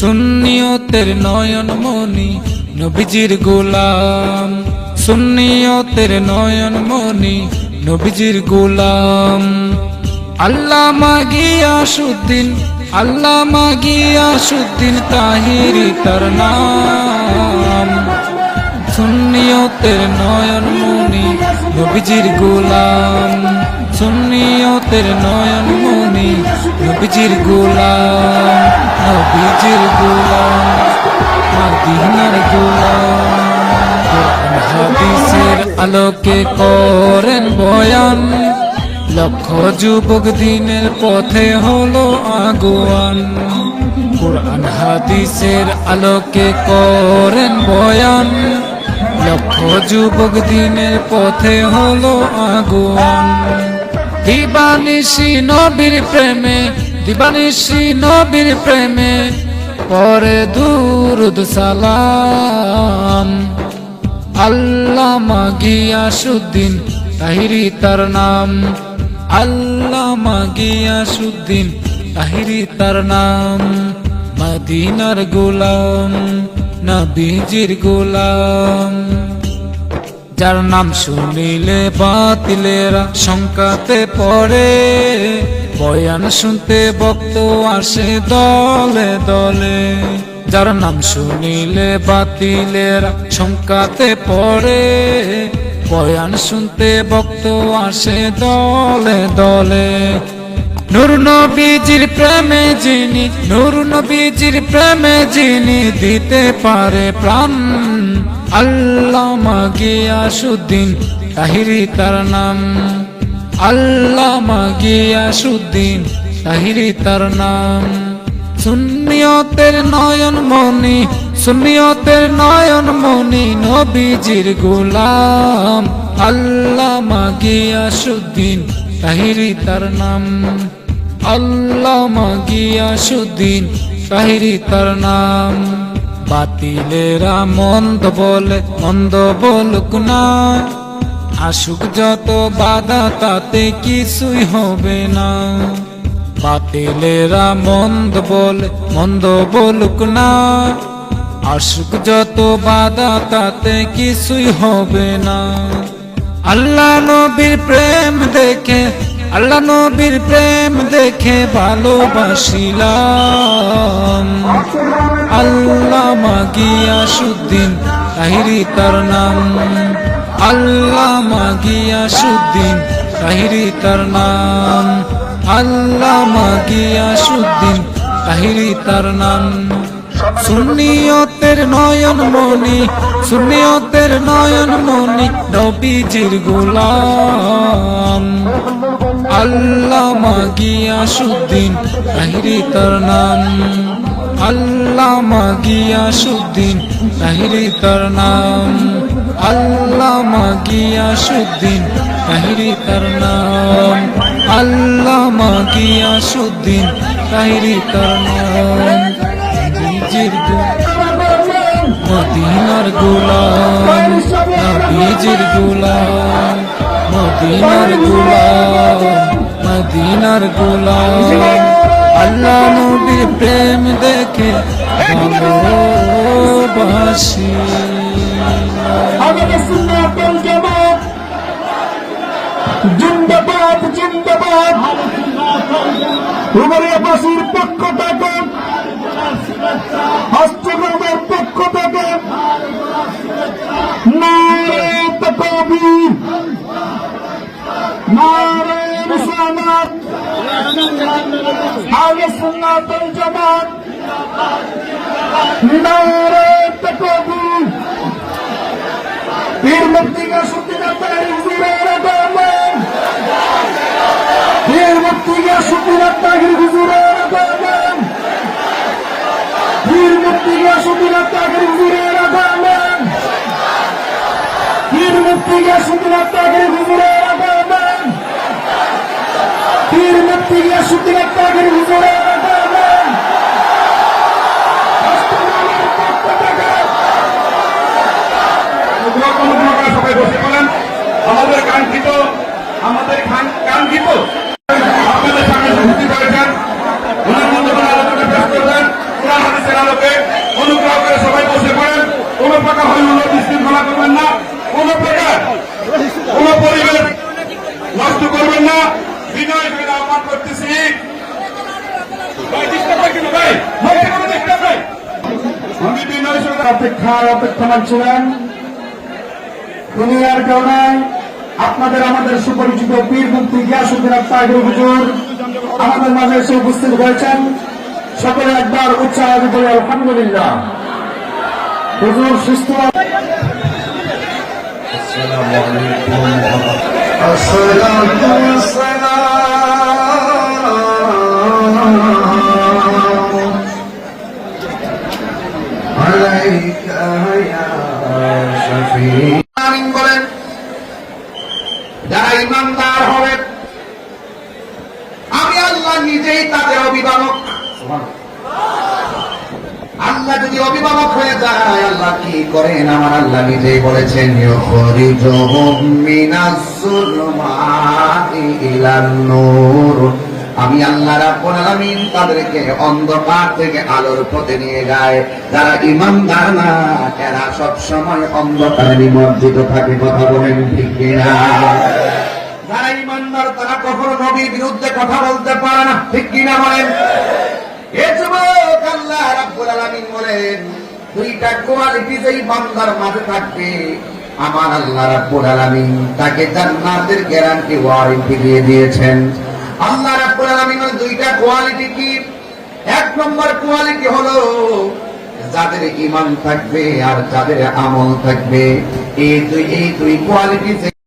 সুন্নিয়তের নয়ন মনি নবীজির গোলাম। সুন্নিয়তের নয়ন মনি নবীজির গোলাম। আল্লাহ মাগিয়া সুদ্দিন, আল্লাহ মাগিয়া সুদ্দিন তাহিরি তার নাম। সুন্নিয়তের নয়ন মনি নবীজির গোলাম। সুন্নিয়তের নয়ন মনি নবীজির গোলাম নবীজির গোলাম মদিনার গোলাম। হাদিসের আলোকে করেন বয়ান, লক্ষ যুবক দিনের পথে হলো আগুয়ান। কোরআন হাদিসের আলোকে করেন বয়ান, লক্ষ যুবক দিনের পথে হলো আগুয়ান। দিবানিসি নবীর প্রেমে দিবানিসি নবীর প্রেমে, পরে দুরুদ সালাম। আল্লামা গিয়াসুদ্দিন তাহিরি তার নাম। আল্লামা গিয়াসুদ্দিন তাহিরি তার নাম। মদিনার গোলাম, নবীজির গোলাম। যার নাম শুনিলে বাতিলেরা শঙ্কাতে পড়ে। বয়ান শুনতে বক্ত আসে দলে দলে। যার নাম শুনিলে বাতিলেরা শঙ্কাতে পড়ে। বয়ান শুনতে বক্ত আসে দলে দলে। নুর নবীজির প্রেমে যিনি, নুর নবীজির প্রেমে যিনি দিতে পারে প্রাণ। আল্লাহ গিয়াসুদ্দিন তাহিরি তার নাম। আল্লাহ গিয়াসুদ্দিন তাহিরি তার নাম। সুন্নিয়তের নয়ন মনি, সুন্নিয়তের নয়ন মনি নবীজির গোলাম। আল্লাহ গিয়াসুদ্দিন তাহিরি তার নাম। আল্লাহ গিয়াসুদ্দিন তাহিরি তার নাম। বাতিলেরা মন্দ বলে, মন্দ বলুক না। আসুক যত বাধা, তাতে কিছুই হবে না। বাতিলেরা মন্দ বলে, মন্দ বলুক না। আসুক যত বাধা, তাতে কিছুই হবে না। আল্লাহ নবীর প্রেম দেখে, আল্লাহ নবীর প্রেম দেখে ভালোবাসিলাম। আল্লাহ মাগিয়া সুদ্দিন, তাহিরি তার নাম। আল্লাহ মাগিয়া সুদ্দিন, তাহিরি তার নাম। আল্লাহ মাগিয়া সুদ্দিন, তাহিরি তার নাম। সুন্নিয়তের নয়ন মনি সুন্নিয়তের নয়ন মনি নবীজির গোলাম। আল্লাহ মাগিয়া সুদ্দিন, তাহিরি তার নাম। আল্লাহ মাগিয়া সুদ্দিন, তাহিরি তার নাম। আল্লাহ মাগিয়া সুদ্দিন, তাহিরি তার নাম। আল্লাহ মাগিয়া সুদ্দিন, তাহিরি তার নাম। নবীজির মদিনার গোলাম, নবীজির গোলাম, মদিনার গোলাম মদিনার গোলাম। আল্লাহ নবীর প্রেম দেখে ভালোবাসি। জিন্দাবাদ জিন্দাবাদ। উমরিয়াবাসীর পক্ষ থেকে হস্তগ্রামের বীর মুক্তি কা শক্তি রপ্তানি হুজুরের আগমন। বীর মুক্তি কা শক্তি রপ্তানি হুজুরের আগমন। বীর মুক্তি কা শক্তি রপ্তানি হুজুরের আগমন। বীর মুক্তি কা শক্তি রপ্তানি হুজুরের আগমন। বীর মুক্তি কা শক্তি রপ্তানি হুজুরের কাঙ্ক্ষিত আপনাদের সামনে উপস্থিত হয়েছেন ওনার মূল্যবান আলোচনা পেশ করলেন কোরআন হাদিসের আলোকে অনুগ্রহ করে সবাই বসে পড়েন। কোন প্রকার হইল বিশৃঙ্খলা করবেন না, কোন প্রকার কোন পরিবেশ নষ্ট করবেন না। বিনয় করে আহ্বান করতেছি। আমি বিনয় সঙ্গে অপেক্ষায় অপেক্ষমান ছিলেন দুনিয়ার কারণে আপনাদের আমাদের সুপরিচিত পীর মুক্তি গিয়াসুদ্দিন তাহির হুজুর আমাদের মাঝে এসে উপস্থিত হয়েছেন। সকলে একবার উৎসাহ করে আলহামদুলিল্লাহ। হুজুর সুস্থ আমিন বলেন ইমানদার হবে। আমি আল্লাহ নিজেই তাদের অভিভাবক। আল্লাহ যদি অভিভাবক হয়ে যায়, আল্লাহ কি করেন? আমার আল্লাহ নিজেই বলেছেন ইলান নূর আমি আল্লাহ রাব্বুল আলামিন তাদেরকে অন্ধকার থেকে আলোর পথে নিয়ে যায় যারা ইমানদার না, এরা সব সময় অন্ধকারে নিমজ্জিত থাকে, কথা বলেন ঠিক কিনা? যারা তারা কখনো নবীর বিরুদ্ধে কথা বলতে পারে না, ঠিক কিনা বলেন? এ যুবক আল্লাহ রাব্বুল আলামিন বলেন, দুইটা কোয়ালিটি মাঝে থাকবে, আমার আল্লাহ রাব্বুল আলামিন তাকে জান্নাতের গ্যারান্টি ওয়ারেন্টি দিয়ে দিয়েছেন। আল্লাহ রাব্বুল দুইটা কোয়ালিটি কি? এক নম্বর কোয়ালিটি হলো যাদের ইমান থাকবে আর যাদের আমল থাকবে, এই দুই এই দুই কোয়ালিটি